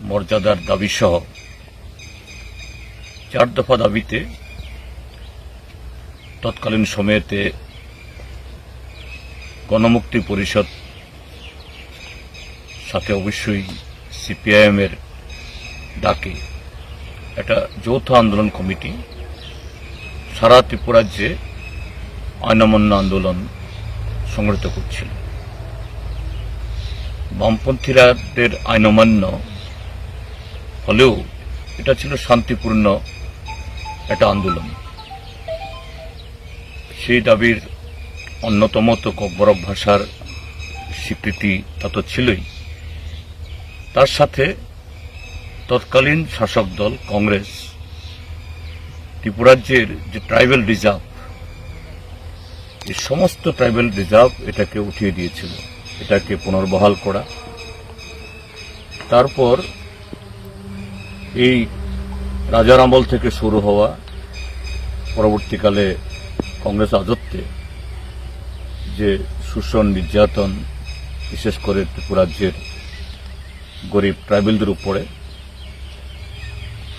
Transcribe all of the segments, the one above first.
মর্যাদার দাবি সহ চার দফা দাবিতে তৎকালীন সময়েতে গণমুক্তি পরিষদ সাথে অবশ্যই সিপিআইএম এর ডাকে একটা যৌথ আন্দোলন কমিটি, সারা ত্রিপুরাজ্যে আইনামান্য আন্দোলন সংগঠিত করছিল। বামপন্থীরাদের আইন অমান্য হলেও এটা ছিল শান্তিপূর্ণ একটা আন্দোলন। সেই দাবির অন্যতম তো ককবরক ভাষার স্বীকৃতি তা তো ছিলই। তার সাথে তৎকালীন শাসক দল কংগ্রেস, ত্রিপুরাজ্যের যে ট্রাইবেল রিজার্ভ, এই সমস্ত ট্রাইবেল রিজার্ভ এটাকে উঠিয়ে দিয়েছিল। এটাকে পুনর্বহাল করা। তারপর এই রাজার আমল থেকে শুরু হওয়া পরবর্তীকালে কংগ্রেস রাজত্বে যে শোষণ নির্যাতন, বিশেষ করে ত্রিপুরাজ্যের গরিব ট্রাইবেলদের উপরে,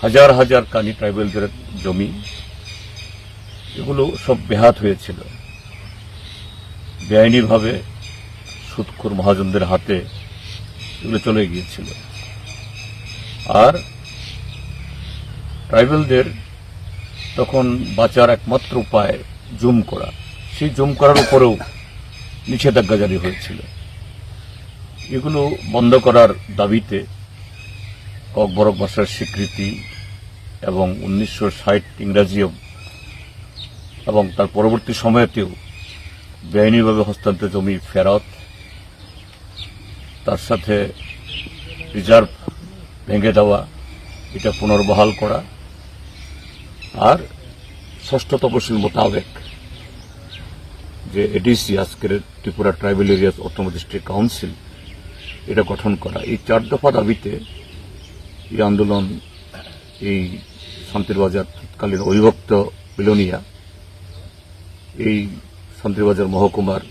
হাজার হাজার কানি ট্রাইবেলদের জমি, এগুলো সব বেহাত হয়েছিল। বেআইনিভাবে সুৎখুর মহাজনদের হাতে এগুলো চলে গিয়েছিল। আর ট্রাইবেলদের তখন বাঁচার একমাত্র উপায় জুম করা। সেই জুম করার উপরেও নিষেধাজ্ঞা জারি হয়েছিল। এগুলো বন্ধ করার দাবিতে ককবরক ভাষার স্বীকৃতি এবং উনিশশো ষাট ইংরাজি এবং তার পরবর্তী সময়তেও বেআইনিভাবে হস্তান্তর জমি ফেরত, তার সাথে রিজার্ভ ভেঙে দেওয়া, এটা পুনর্বহাল করা আর ষষ্ঠ তপশিল মোতাবেক যে এডিসি আজকের Tripura tribal areas district council এটা গঠন করা। এই চার দফা দাবিতে এই আন্দোলন, এই শান্তিরবাজার তৎকালীন অবিভক্ত বিলোনিয়া, এই শান্তিরবাজার মহকুমার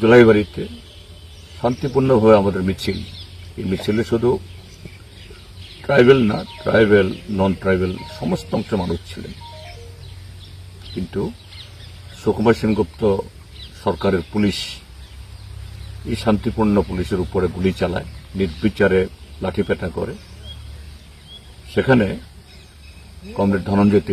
জুলাইবাড়িতে শান্তিপূর্ণভাবে আমাদের মিছিল। এই মিছিলে শুধু ট্রাইবেল না ট্রাইবেল নন ট্রাইবেল সমস্ত অংশের মানুষ ছিলেন। কিন্তু সুকুমার সেনগুপ্ত সরকারের পুলিশ এই শান্তিপূর্ণ পুলিশের উপরে গুলি চালায়, নির্বিচারে লাঠিপেটা করে। সেখানে কমরেড ধনঞ্জয়